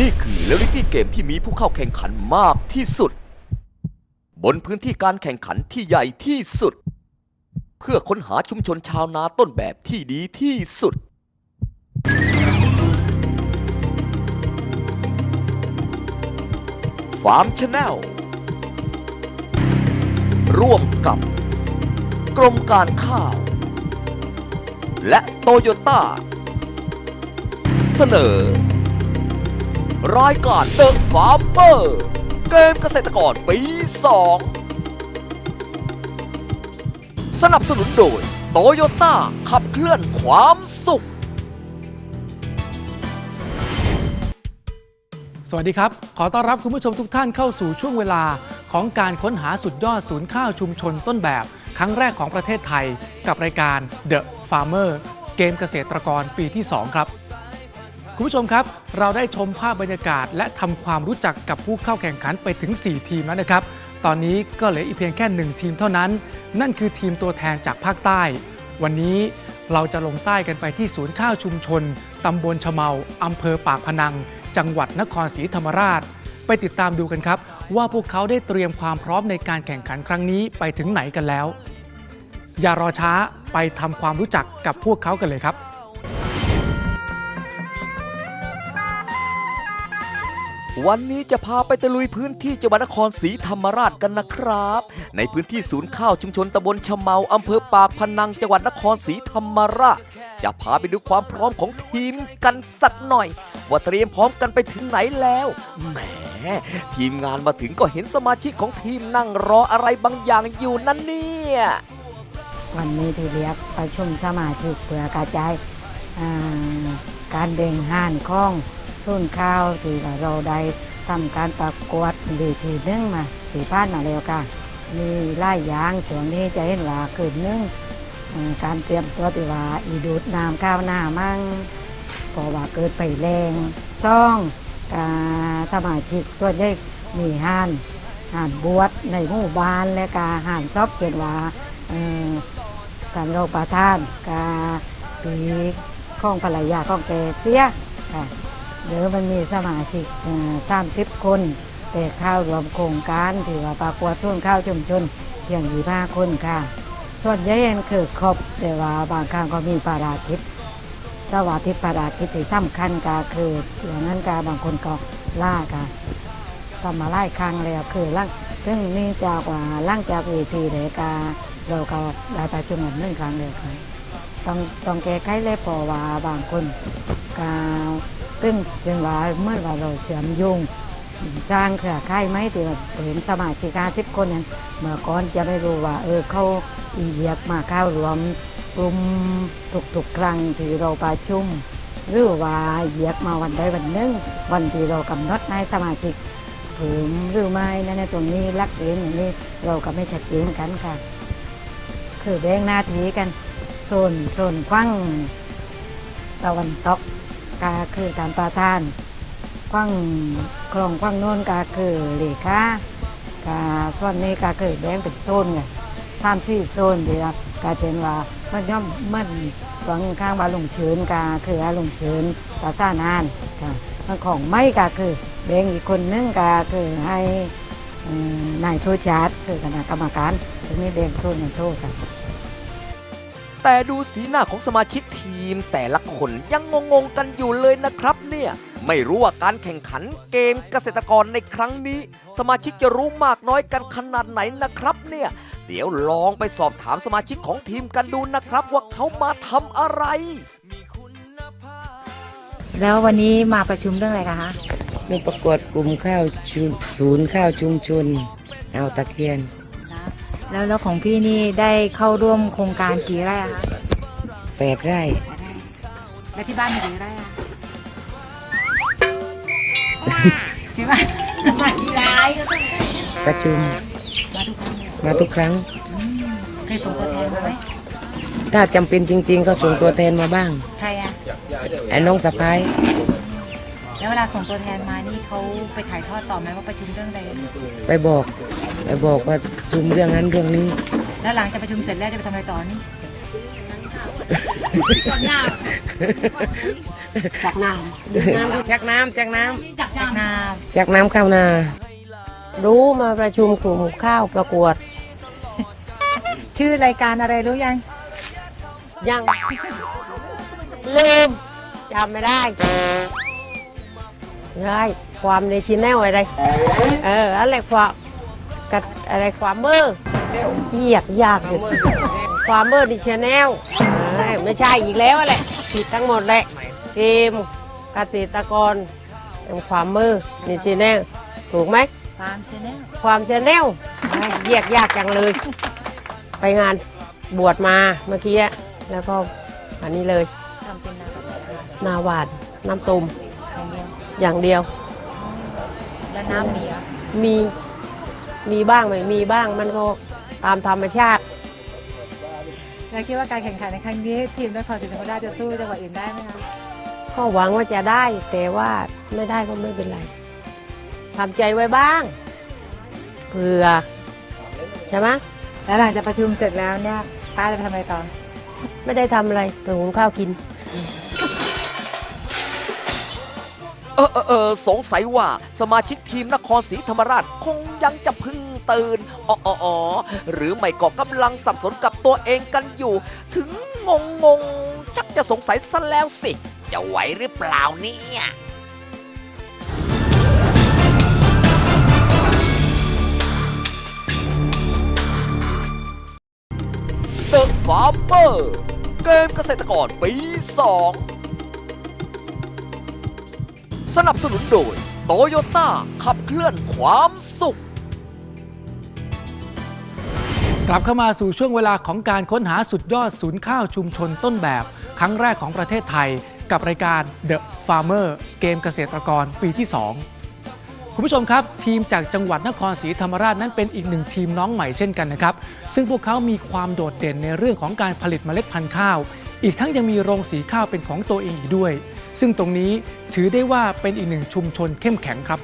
นี่คือเรียลลิตี้เกมที่มีผู้เข้าแข่งขันมากที่สุด บนพื้นที่การแข่งขันที่ใหญ่ที่สุด เพื่อค้นหาชุมชนชาวนาต้นแบบที่ดีที่สุด ฟาร์มชาแนลร่วมกับ กรมการข้าว และโตโยต้า เสนอ รายการเดอะฟาร์มเมอร์เกมเกษตรกรปี 2 สนับสนุนโดยโตโยต้าขับเคลื่อนความสุข สวัสดีครับ ขอต้อนรับคุณผู้ชมทุกท่านเข้าสู่ช่วงเวลาของการค้นหาสุดยอดศูนย์ข้าวชุมชนต้นแบบ ครั้งแรกของประเทศไทย กับรายการ The Farmer เกมเกษตรกรปีที่ 2 ครับ คุณผู้ชมครับ เราได้ชมภาพบรรยากาศ และทำความรู้จักกับผู้เข้าแข่งขันไปถึง 4 ทีมแล้วนะครับ ตอนนี้ก็เหลืออีกเพียงแค่ 1 ทีมเท่านั้น นั่นคือทีมตัวแทนจากภาคใต้ วันนี้เราจะลงใต้กันไปที่ศูนย์ข้าวชุมชนตำบลชะเมาอำเภอปากพนัง จังหวัดนครศรีธรรมราช ไปติดตามดูกันครับ ว่าพวกเขาได้เตรียมความพร้อมในการแข่งขันครั้งนี้ไปถึงไหนกันแล้ว อย่ารอช้าไปทำความรู้จักกับพวกเขากันเลยครับ วันนี้จะพาไปตะลุยพื้นที่จังหวัดนครศรีธรรมราชกันนะครับ ในพื้นที่ศูนย์ข้าวชุมชนตำบลชะเมาอำเภอปากพนังจังหวัดนครศรีธรรมราช จะพาไปดูความพร้อมของทีมกันสักหน่อย ว่าเตรียมพร้อมกันไปถึงไหนแล้วแหมทีมงานมาถึงก็เห็นสมาชิกของทีมนั่งรออะไรบางอย่างอยู่นั่นเนี่ยวันนี้ที่เรียกประชุมสมาชิกเพื่อกระจายการเบ่งห่านข้อง ทุนข้าวที่เราได้ทำการประกวดดีทีหนึงมาสี่พันมาแล้วค่ะมีไล่ยางช่วงนี้จะเห็นว่าคืนนึงอ่าการเตรียมตัวที่ว่าอีดูดน้ำข้าวหน้ามั่งเพราะว่าเกิดไปแรงต้องสมาชิกตัวได้มีห่านห่านบวชในหมู่บ้านและกาห่านชอบเป็นว่าการโรคประทานกาปีข้องภรรยาข้องแกเสียค่ะ เดี๋ยวมันมีสมาชิกสามสิบคนแต่ข้าวรวมโครงการถือว่าประกวดทุ่นข้าวชุมชนเพียงยี่ห้าคนค่ะ ส่วนใหญ่เองคือครบแต่ว่าบางครั้งก็มีภารกิจสวัสดิภารกิจที่สำคัญก็คืออย่างนั้นก็บางคนก็ล่าค่ะก็มาไล่ครั้งแล้วคือล่างซึ่งนี่จากว่าล่างจากเวทีเลยกาเราก็ได้ประชุมกันหนึ่งครั้งเลยค่ะต้องต้องแก้ไขเลยเพอว่าบางคนกา ซึ่งเป็นว่าเมื่อว่าเราเชื่อมโยงจ้างเครือข่ายไหมที่ว่าเห็นสมาชิกาสิบคนนั้นเมื่อก่อนจะไม่รู้ว่า เออเขาอีเหยียกมาเข้ารวมกลุ่มทุกๆครั้งที่เราประชุมหรือว่าเหยียกมาวันใดวันหนึ่งวันที่เรากำหนดให้สมาชิกผืมหรือไม่นั่นในตรงนี้รักเองอย่างนี้เราก็ไม่ชัดเจนกันค่ะ คือแบ่งหน้าที่กันโซนโซนกว้างตะวันตก ก็คือการประทานกว้างคลองกว้างโน้นก็คือเหล็กค่ะก็ส่วนนี้ก็คือแบ่งเป็นโซนไงสามที่โซนเดียวก็เป็นว่ามันย่อมมันตรงข้างว่าลุงเชิญก็คืออาลุงเชิญประสานานค่ะมันของไม่ก็คือแบ่งอีกคนนึงก็คือให้นายโทชาร์ดคือคณะกรรมการถึงนี้แบ่งโซนในโทษค่ะ แต่ดูสีหน้าของสมาชิกทีมแต่ละคนยังงงๆกันอยู่เลยนะครับเนี่ยไม่รู้ว่าการแข่งขันเกมเกษตรกรในครั้งนี้ สมาชิกจะรู้มากน้อยกันขนาดไหนนะครับเนี่ย เดี๋ยวลองไปสอบถามสมาชิกของทีมกันดูนะครับ ว่าเขามาทำอะไร แล้ววันนี้มาประชุมเรื่องอะไรคะเรื่องประกวดกลุ่มข้าวชุมศูนย์ข้าวชุมชน เอาตะเคียน แล้วแล้วของพี่นี่ได้เข้าร่วมโครงการกี่ไร่อะคะแปดไร่แล้วที่บ้านมีกี่ไร่อะที่บ้านมากี่ไร่ก็ต้องประชุมมาทุกครั้งเลยมาทุกครั้ง อืมเคยส่งตัวแทนมาไหมถ้าจำเป็นจริง ๆ ก็ส่งตัวแทนมาบ้าง ใครอะไอ้น้องสะพ้าย แล้วเวลาส่งตัวแทนมานี่เขาไปถ่ายทอดต่อไหมว่าประชุมเรื่องอะไร ไปบอกไปบอกว่าประชุมเรื่องนั้นเรื่องนี้ แล้วหลังจากประชุมเสร็จแล้วจะไปทำอะไรต่อนี่จากน้ำจากน้ำจากน้จากนาำจากน้ำข้าวนา รู้มาประชุมกลุ่มข้าวประกวด ชื่อรายการอะไรรู้ยัง ยังลืมจำไม่ได้ ได้ความในชินแนลอะไร เอออะไรความกับอะไรความเมอร์ยากยากอยู่ความเมอร์ดิชแนลไม่ใช่อีกแล้วแหละผิดทั้งหมดแหละเกมเกษตรกรเป็นความเมอร์ดิชแนลถูกไหมฟาร์มชาแนลความชแนลเยียกยากจังเลย ไปงานบวชมาเมื่อกี้อะแล้วก็อันนี้เลยทำเป็นนานาหวานน้ำตุม อย่างเดียวอย่างเดียว แล้วน้ำมีเหรอมีมีบ้างไม่มีบ้างมันก็ตามธรรมชาติ แล้วคิดว่าการแข่งขันในครั้งนี้ ทีมนครศรีธรรมราชจะสู้จังหวัดอื่นได้ไหมคะก็หวังว่าจะได้ แต่ว่าไม่ได้ก็ไม่เป็นไรทำใจไว้บ้างเผื่อใช่ไหมแล้วหลังจากประชุมเสร็จแล้วเนี่ยป้าจะไปทำอะไรต่อ ไม่ได้ทำอะไรไปหุงข้าวกิน ออเออเออสงสัยว่าสมาชิกทีมนครศรีธรรมราชคงยังจะพึ่งตื่นอ๋ออ๋อหรือไม่ก็กำลังสับสนกับตัวเองกันอยู่ ถึงงงงๆชักจะสงสัยซะแล้วสิ จะไหวหรือเปล่าเนี่ย The Farmer เกมเกษตรกรปี2 สนับสนุนโดยโตโยต้าขับเคลื่อนความสุข กลับเข้ามาสู่ช่วงเวลาของการค้นหาสุดยอดศูนย์ข้าวชุมชนต้นแบบ ครั้งแรกของประเทศไทย กับรายการ The Farmer เกมเกษตรกรปีที่ 2 คุณผู้ชมครับ ทีมจากจังหวัดนครศรีธรรมราชนั้นเป็นอีกหนึ่งทีมน้องใหม่เช่นกันนะครับ ซึ่งพวกเขามีความโดดเด่นในเรื่องของการผลิตเมล็ดพันธุ์ข้าว อีกทั้งยังมีโรงสีข้าวเป็นของตัวเองอีกด้วย ซึ่งตรงนี้ถือได้ว่าเป็นอีกหนึ่งชุมชนเข้มแข็งครับ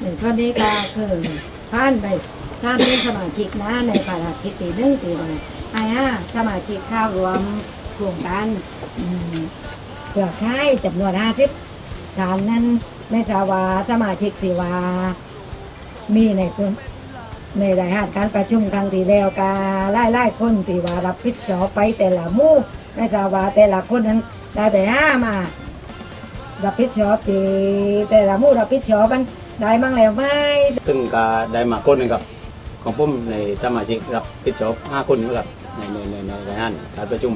หนึ่งข้อนี้ก็คือผ่านไปท่านเป็นสมาชิกนะในภารกิตีหนึ่งตีวันไอ้ห้าสมาชิกเข้ารวมโครงการอืมเพื่อค่ายจำนวนห้าสิบฐานนั้นไม่ทราบว่าสมาชิกที่ว่า มีในคนในรายหาดการประชุมครั้งที่แล้วกาไล่ไล่คนที่ว่ารับผิดชอบไปแต่ละมู่ไม่ทราบว่าแต่ละคนนั้นได้ไปห้ามารับผิดชอบที่แต่ละมู่รับผิดชอบมันได้มั่งแล้วไหมซึ่งก็ได้มาคนหนึงกับ ของผมในสมาชิกรับผิดชอบห้าคนนี้ครับในในในในรายงานการประชุม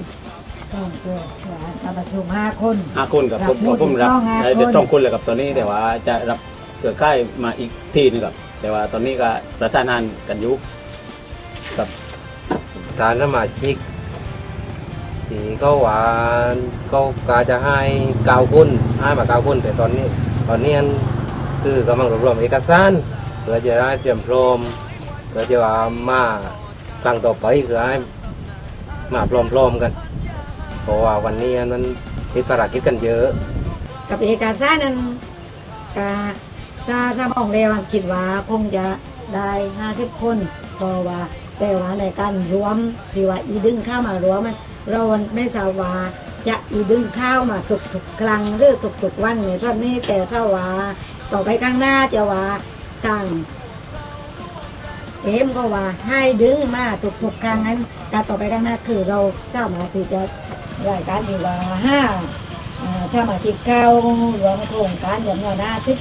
การประชุมห้าคนห้าคนกับผมรับผมรับต้องห้าได้คนได้ต้องคนเลยกับตอนนี้แต่ว่าจะรับ เกิดใกล้มาอีกที่หนึงครับ แต่ว่าตอนนี้ก็ประสานงานกันอยู่กับฐานสมาชิกที่เขาว่าเขากาจะให้เก้าคนให้มาเก้าคนแต่ตอนนี้ ตอนนี้คือกำลังรวบรวมเอกสารเพื่อจะได้เตรียมพร้อมเพื่อจะว่ามาครั้งต่อไปคือให้มาพร้อมๆกัน เพราะว่าวันนี้มันติดภารกิจกันเยอะ กับเอกสารนั้นกา ถ้าถ้ามองเร็วคิดว่าคงจะได้ห้าสิบคนเพราะว่าแต่ว่าในการรวมที่ว่าอีดึงเข้ามารวมมันเราไม่ทราบว่าจะอีดึงข้าวมาทุกทุกครั้งหรือทุกทุกวันในตอนนี้แต่ถ้าว่าต่อไปข้างหน้าจะว่าทางเอ็มก็ว่าให้ดึงมาทุกๆครั้งนั้นการต่อไปข้างหน้าคือเราสามารถที่จะรายการที่ว่าห้าเอ่อสมาชิกเก้ารวมโครงการอย่างน้ยหน้าทิศ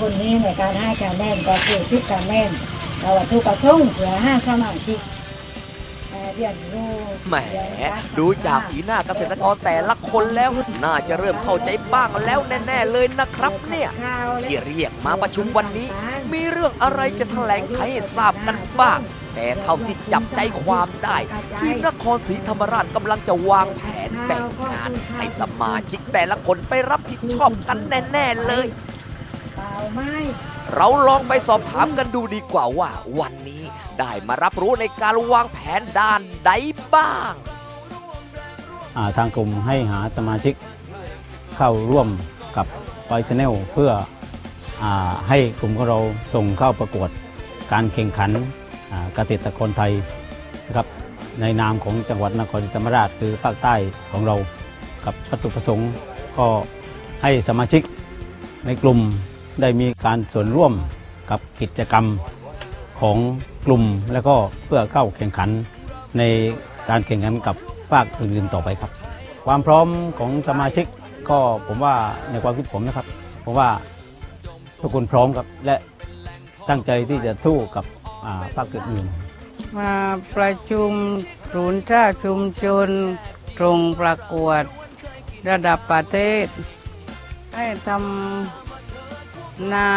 คนนี้ในการให้การแน่นก็คือทิศการแน่นเราวัตถุประสงค์เพื่อห้าสมาชิกเอ่เรียนรู้แหมดูจากสีหน้าเกษตรกรแต่ละคนแล้ว น่าจะเริ่มเข้าใจบ้างแล้วแน่ ๆ เลยนะครับเนี่ยที่เรียกมาประชุมวันนี้ มีเรื่องอะไรจะแถลงไขให้ทราบกันบ้าง แต่เท่าที่จับใจความได้ทีมนครศรีธรรมราชกำลังจะวางแผนแบ่งงาน ให้สมาชิกแต่ละคนไปรับผิดชอบกันแน่ ๆ เลย เปล่าไม่เราลองไปสอบถามกันดูดีกว่าว่า วันนี้ได้มารับรู้ในการวางแผนด้านใดบ้างอ่าทางกลุ่มให้หาสมาชิกเข้าร่วมกับไฟชแนลเพื่อออ่าให้กลุ่มของเราส่งเข้าประกวดการแข่งขันอ่าเกษตรกรไทยนะครับในนามของจังหวัดนครศรีธรรมราชคือภาคใต้ของเรากับวัตถุประสงค์ก็ให้สมาชิกในกลุ่ม ได้มีการส่วนร่วมกับกิจกรรมของกลุ่ม แล้วก็เพื่อเข้าแข่งขันในการแข่งขันกับภาคอื่นๆต่อไปครับ ความพร้อมของสมาชิกก็ผมว่าในความคิดผมนะครับผมว่าทุกคนพร้อมครับและตั้งใจที่จะสู้กับภาคอื่นๆมาประชุมศูนย์ท่าชุมชนตรงประกวดระดับประเทศ ให้ทำ นา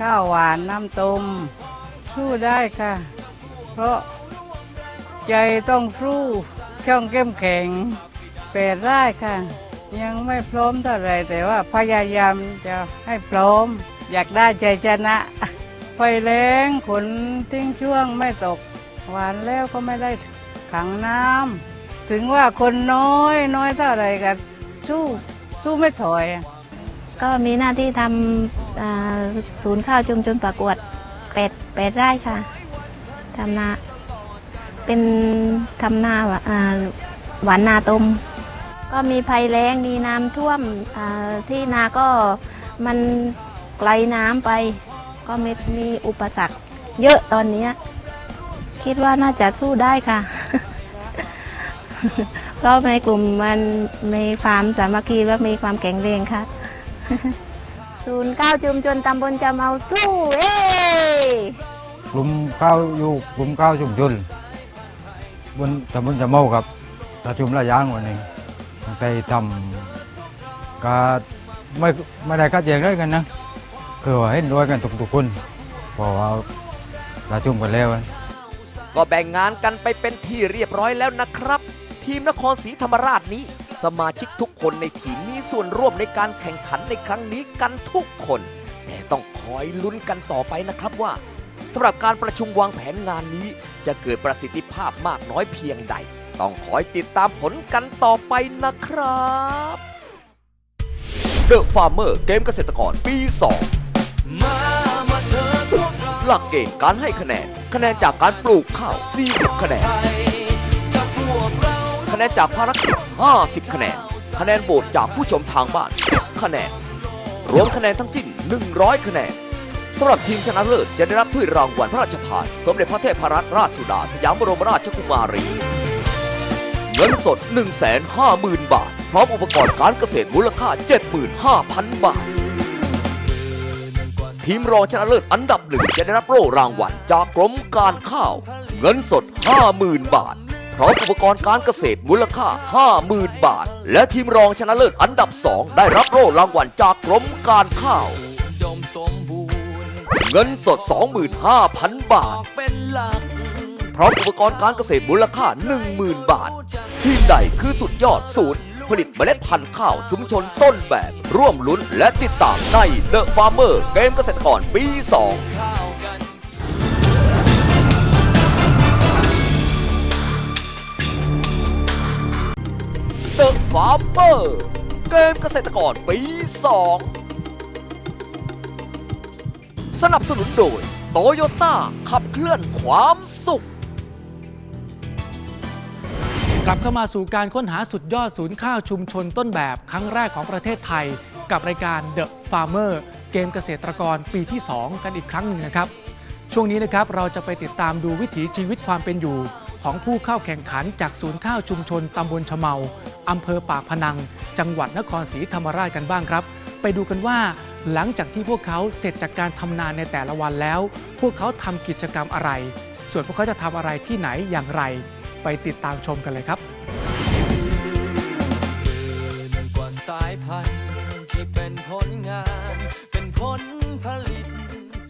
ข้าวหวานน้ำต้มสู้ได้ค่ะ เพราะใจต้องสู้ช่องเข้มแข็งเปดได้ค่ะ ยังไม่พร้อมเท่าไรแต่ว่าพยายามจะให้พร้อม อยากได้ใจชนะไฟแรงฝนทิ้งช่วงไม่ตก หวานแล้วก็ไม่ได้ขังน้ำถึงว่าคนน้อยน้อยเท่าไรกันสู้สู้ไม่ถอย ก็มีหน้าที่ทำศูนย์ข้าวชุมชนประกวดเป็ดเป็ดไร่ค่ะทำนาเป็นทำนาหวานนาตม ก็มีภัยแล้งมีน้ำท่วมที่นาก็มันไกลน้ำไป ก็มีมีอุปสรรคเยอะตอนนี้ คิดว่าน่าจะสู้ได้ค่ะ เพราะในกลุ่มมันมีความสามัคคีและมีความแข็งแรงค่ะ ศูนย์ก้าวชุมชนตำบลจะเมาสู้เอ้กลุ่มข้าวอยู่กลุ่มข้าวชุมชนบนตำบลจะเมาครับประชุมระยางวันหนึ่งไปทำก็ไม่ไม่ได้คัดแยกได้กันนะคือว่าเห็นด้วยกันทุกๆคนเพอว่าประชุมกันแล้วก็แบ่งงานกันไปเป็นที่เรียบร้อยแล้วนะครับ ทีมนครศรีธรรมราชนี้ สมาชิกทุกคนในทีมมีส่วนร่วมในการแข่งขันในครั้งนี้กันทุกคน แต่ต้องคอยลุ้นกันต่อไปนะครับว่าสำหรับการประชุมวางแผนงานนี้ จะเกิดประสิทธิภาพมากน้อยเพียงใด ต้องคอยติดตามผลกันต่อไปนะครับ The Farmer เกมเกษตรกรปี2หลักเกณฑ์การให้คะแนน คะแนนจากการปลูกข้าว 40 คะแนน แนนจากภารกิจ 50 คะแนน คะแนนโหวตจากผู้ชมทางบ้าน 10 คะแนน รวมคะแนนทั้งสิ้น 100 คะแนนสำหรับทีมชนะเลิศจะได้รับถ้วยรางวัลพระราชทาน สมเด็จพระเทพรัตนราชสุดา สยามบรมราชกุมารี เงินสด 150,000 บาท พร้อมอุปกรณ์การเกษตรมูลค่า 75,000 บาท ทีมรองชนะเลิศอันดับหนึ่งจะได้รับโล่รางวัลจากกรมการข้าว เงินสด 50,000 บาท ร้อมอุปกรณ์การเกษตรมูลค่า 50,000 บาท และทีมรองชนะเลิศอันดับ 2 ได้รับโล่รางวัลจากกรมการข้าว เงินสด 25,000 บาท พร้อมอุปกรณ์การเกษตรมูลค่า 10,000 บาท ทีมใดคือสุดยอดศูนย์ผลิตเมล็ดพันธุ์ข้าวชุมชนต้นแบบ ร่วมลุ้นและติดตามใน The Farmer เกมเกษตรกรปี 2 The Farmer เกมเกษตรกรปี 2 สนับสนุนโดยโตโยต้าขับเคลื่อนความสุข กลับเข้ามาสู่การค้นหาสุดยอดศูนย์ข้าวชุมชนต้นแบบครั้งแรกของประเทศไทย กับรายการ The Farmer เกมเกษตรกรปีที่ 2 กันอีกครั้งหนึ่งนะครับ ช่วงนี้นะครับเราจะไปติดตามดูวิถีชีวิตความเป็นอยู่ ของผู้เข้าแข่งขันจากศูนย์ข้าวชุมชนตำบลชะเมาอำเภอปากพนัง จังหวัดนครศรีธรรมราชกันบ้างครับ ไปดูกันว่า หลังจากที่พวกเขาเสร็จจากการทำนานในแต่ละวันแล้ว พวกเขาทำกิจกรรมอะไร ส่วนพวกเขาจะทำอะไรที่ไหนอย่างไร ไปติดตามชมกันเลยครับกว่าสายพันธุ์ที่เป็นผลงานเป็นผล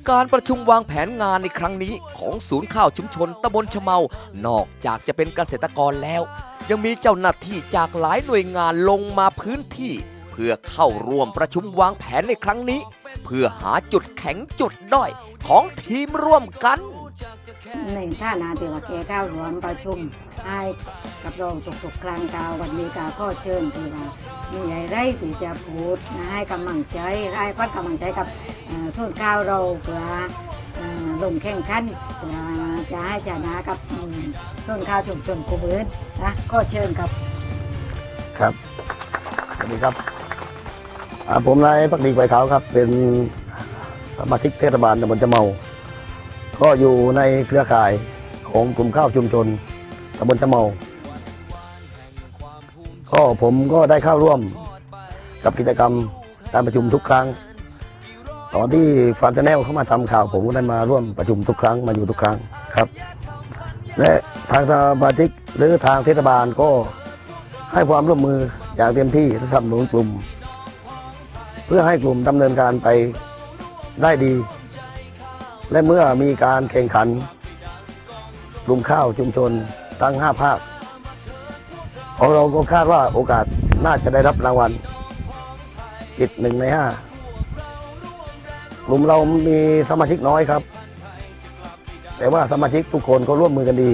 การประชุมวางแผนงานในครั้งนี้ของศูนย์ข้าวชุมชนตำบลชะเมา นอกจากจะเป็นเกษตรกรแล้ว ยังมีเจ้าหน้าที่จากหลายหน่วยงานลงมาพื้นที่ เพื่อเข้าร่วมประชุมวางแผนในครั้งนี้ เพื่อหาจุดแข็งจุดด้อยของทีมร่วมกันในท่านาที่ว่าแกเข้ารวมประชุมให้กับรองสุกๆกลางกาววันนี้กาก็เชิญที่ว่ามีอะไรที่จะพูดนะให้กำลังใจให้พัดกำลังใจกับ ส่วนก้าวเราเพื่อลงแข่งขันจะให้ชนะกับส่วนข้าวชุมชนกูเบิร์นนะก็เชิญครับ ครับสวัสดีครับผมนายพักดีไฟขาวครับ เป็นสมาชิกเทศบาลตำบลจะเมา ก็อยู่ในเครือข่ายของกลุ่มข้าวชุมชนตำบลจะเมาก็ผมก็ได้เข้าร่วมกับกิจกรรมการประชุมทุกครั้ง ตอนที่ฟานชแนลเข้ามาทำข่าว ผมก็ได้มาร่วมประชุมทุกครั้งมาอยู่ทุกครั้งครับ และทางสมาชิกหรือทางเทศบาลก็ให้ความร่วมมืออย่างเต็มที่สนับสนุนกลุ่ม เพื่อให้กลุ่มดำเนินการไปได้ดี และเมื่อมีการแข่งขันกลุ่มข้าวชุมชนทั้งห้าภาคของเราก็คาดว่าโอกาสน่าจะได้รับรางวัลติดหนึ่งในห้า กลุ่มเรามีสมาชิกน้อยครับ แต่ว่าสมาชิกทุกคนก็ร่วมมือกันดี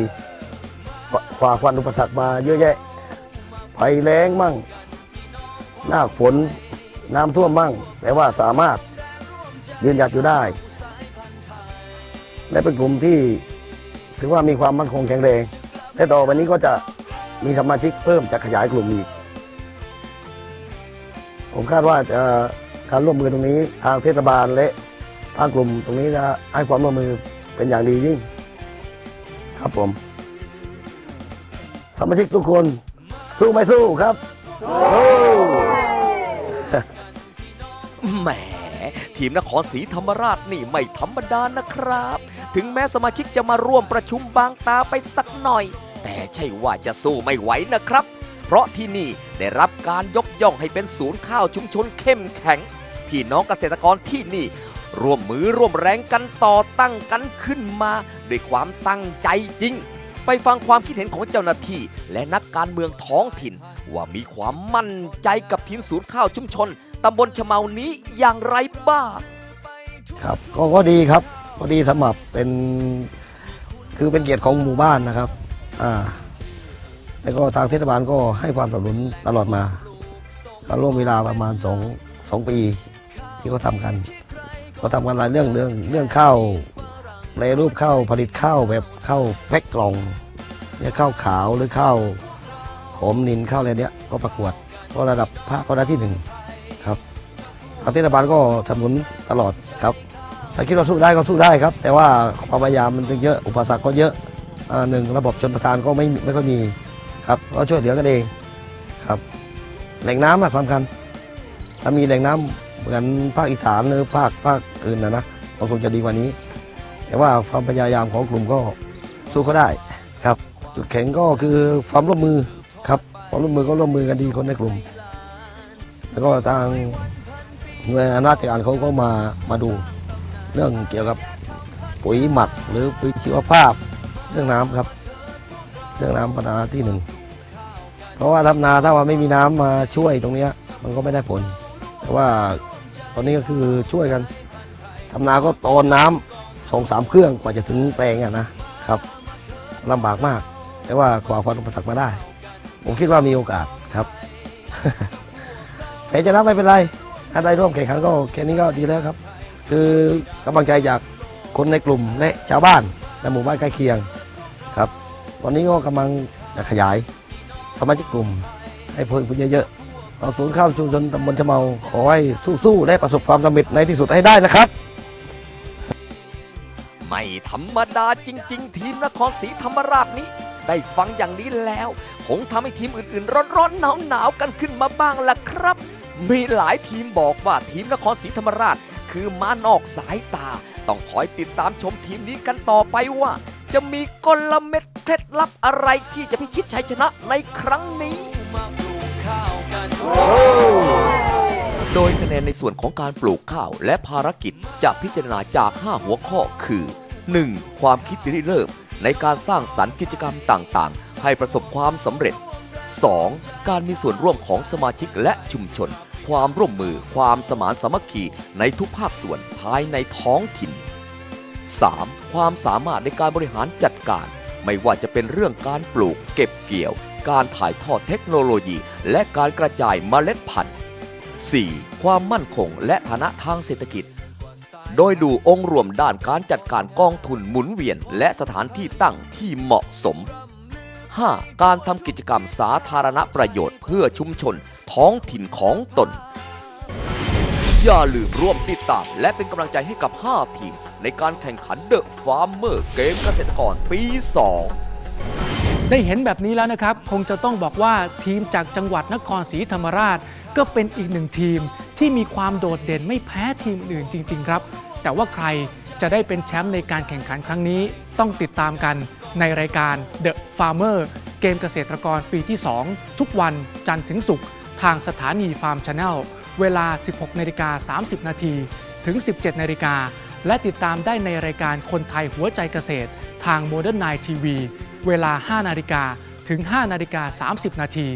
ฝ่าฟันอุปสรรคมาเยอะแยะภัยแล้งมั่ง หน้าฝนน้ำท่วมมั่ง แต่ว่าสามารถยืนหยัดอยู่ได้ และเป็นกลุ่มที่ถือว่ามีความมั่นคงแข็งแรงและต่อไปนี้ก็จะมีสมาชิกเพิ่มจะขยายกลุ่มอีก ผมคาดว่าจะ การร่วมมือตรงนี้ทางเทศบาลและทางกลุ่มตรงนี้จะให้ความร่วมมือเป็นอย่างดียิ่ง ครับผม สมาชิกทุกคน สู้ไม่สู้ครับสู้แหมทีมนครศรีธรรมราชนี่ไม่ธรรมดานะครับ ถึงแม้สมาชิกจะมาร่วมประชุมบางตาไปสักหน่อย แต่ใช่ว่าจะสู้ไม่ไหวนะครับ เพราะที่นี่ได้รับการยกย่องให้เป็นศูนย์ข้าวชุมชนเข้มแข็ง พี่น้องเกษตรกรที่นี่ร่วมมือร่วมแรงกันต่อตั้งกันขึ้นมาด้วยความตั้งใจจริง ไปฟังความคิดเห็นของเจ้าหน้าที่ และนักการเมืองท้องถิ่น ว่ามีความมั่นใจกับทีมศูนย์ข้าวชุมชนตำบลชะเมานี้อย่างไรบ้างครับก็ก็ดีครับก็ดีสำหรับเป็นคือเป็นเกียรติของหมู่บ้านนะครับ อ่า แล้วก็ทางเทศบาลก็ให้ความสนับสนุนตลอดมาก็ร่วมเวลาประมาณสองสองปีที่เขาทำกันเขาทำกันหลายเรื่องเรื่องเรื่องข้าวในรูปข้าวผลิตข้าวแบบข้าวแพ็คกล่องเนี่ยข้าวขาวหรือข้าวหอมนินข้าวอะไรเนี้ยก็ประกวดก็ระดับภาคก็ได้ที่หนึ่งครับทางเทศบาลก็สนับสนุนตลอดครับถ้าคิดว่าสู้ได้ก็สู้ได้ครับ แต่ว่าความพยายามมันเยอะอุปสรรคก็เยอะอ่าหนึ่งระบบชนประทานก็ไม่ไม่ค่อยมี ครับก็ช่วยเหลือกันเองครับ แหล่งน้ำอะสำคัญ ถ้ามีแหล่งน้ำเหมือนภาคอีสานหรือภาคภาคอื่นนะนะก็คงจะดีกว่านี้ แต่ว่าความพยายามของกลุ่มก็สู้เขาได้ครับ จุดแข็งก็คือความร่วมมือครับความร่วมมือก็ร่วมมือกันดีคนในกลุ่ม แล้วก็ทางหน่วยงานราชการเขาก็มามาดูเรื่องเกี่ยวกับปุ๋ยหมักหรือปุ๋ยชีวภาพ เรื่องน้ำครับ เรื่องน้ำปัญหาที่หนึ่ง เพราะว่าทำนาถ้าว่าไม่มีน้ำมาช่วยตรงเนี้ย มันก็ไม่ได้ผล แต่ว่าตอนนี้ก็คือช่วยกันทำนาก็ตอนน้ำสองสามเครื่องกว่าจะถึงแปลงอะนะครับลำบากมาก แต่ว่ากว่าฟันอุปสรรคมาได้ ผมคิดว่ามีโอกาสครับแพ้ชนะไม่เป็นไรถ้าได้ร่วมแข่งขันก็แค่นี้ก็ดีแล้วครับ คือกำลังใจจากคนในกลุ่มและชาวบ้านและหมู่บ้านใกล้เคียงครับตอนนี้ก็กำลังจะขยาย สมาชิกกลุ่ม ให้เพิ่มขึ้นเยอะๆเอาศูนย์ข้าวชุมชนตำบลชะเมาขอให้สู้ๆและประสบความสำเร็จในที่สุดให้ได้นะครับไม่ธรรมดาจริง ๆ ทีมนครศรีธรรมราชนี้ ได้ฟังอย่างนี้แล้ว คงทำให้ทีมอื่นๆ ร้อนๆหนาวๆกันขึ้นมาบ้างล่ะครับ มีหลายทีมบอกว่าทีมนครศรีธรรมราช คือม้านอกสายตา ต้องคอยติดตามชมทีมนี้กันต่อไปว่า จะมีกลเม็ด เคล็ดลับอะไรที่จะพิชิตชัยชนะในครั้งนี้ โดยคะแนนในส่วนของการปลูกข้าวและภารกิจจะพิจารณาจาก 5 หัวข้อคือ 1. ความคิดริเริ่ม ในการสร้างสรรค์กิจกรรมต่างๆ ให้ประสบความสำเร็จ 2. การมีส่วนร่วมของสมาชิกและชุมชน ความร่วมมือความสมานสามัคคีในทุกภาคส่วนภายในท้องถิ่น 3. ความสามารถในการบริหารจัดการ ไม่ว่าจะเป็นเรื่องการปลูก เก็บเกี่ยว การถ่ายทอดเทคโนโลยี และการกระจายเมล็ดพันธุ์ 4. ความมั่นคงและฐานะทางเศรษฐกิจ โดยดูองค์รวมด้านการจัดการกองทุนหมุนเวียน และสถานที่ตั้งที่เหมาะสม 5. การทำกิจกรรมสาธารณประโยชน์เพื่อชุมชนท้องถิ่นของตน อย่าลืมร่วมติดตาม และเป็นกำลังใจให้กับ 5 ทีม ในการแข่งขันเดอะฟาร์มเมอร์เกมเกษตรกรปี 2ได้เห็นแบบนี้แล้วนะครับ คงจะต้องบอกว่าทีมจากจังหวัดนครศรีธรรมราช ก็เป็นอีกหนึ่งทีมที่มีความโดดเด่นไม่แพ้ทีมอื่นจริง ๆ ครับ แต่ว่าใครจะได้เป็นแชมป์ในการแข่งขันครั้งนี้ ต้องติดตามกันในรายการ The Farmer เกมเกษตรกรปีที่ 2 ทุกวันจันทร์ถึงศุกร์ทางสถานีฟาร์มชาแนล เวลา 16นาฬิกา30 นาทีถึง 17นาฬิกาและติดตามได้ในรายการคนไทยหัวใจเกษตร ทาง Modern Night TV เวลา 5 นาฬิกาถึง 5 นาฬิกา 30 นาที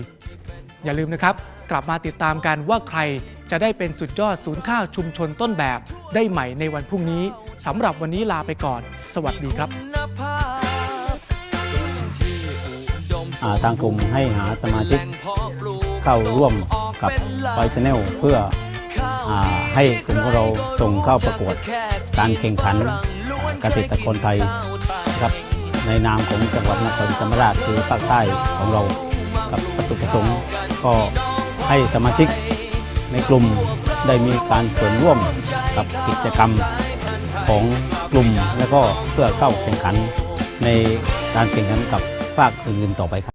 อย่าลืมนะครับ กลับมาติดตามกันว่าใครจะได้เป็นสุดยอดศูนย์ข้าวชุมชนต้นแบบ ได้ใหม่ในวันพรุ่งนี้สำหรับวันนี้ลาไปก่อน สวัสดีครับทางกลุ่มให้หาสมาชิกเข้าร่วม กับไฟชแนลเพื่ออให้กลุ่มของเราส่งเข้าประกวดการแข่งขันเกษตรกรไทยนะครับในนามของจังหวัดนครศรีธรรมราชคือภาคใต้ของเรากับวัตถุประสงค์ก็ให้สมาชิกในกลุ่มได้มีการส่วนร่วมกับกิจกรรมของกลุ่ม แล้วก็เพื่อเข้าแข่งขันในการแข่งขันกับภาคอื่นๆต่อไปครับ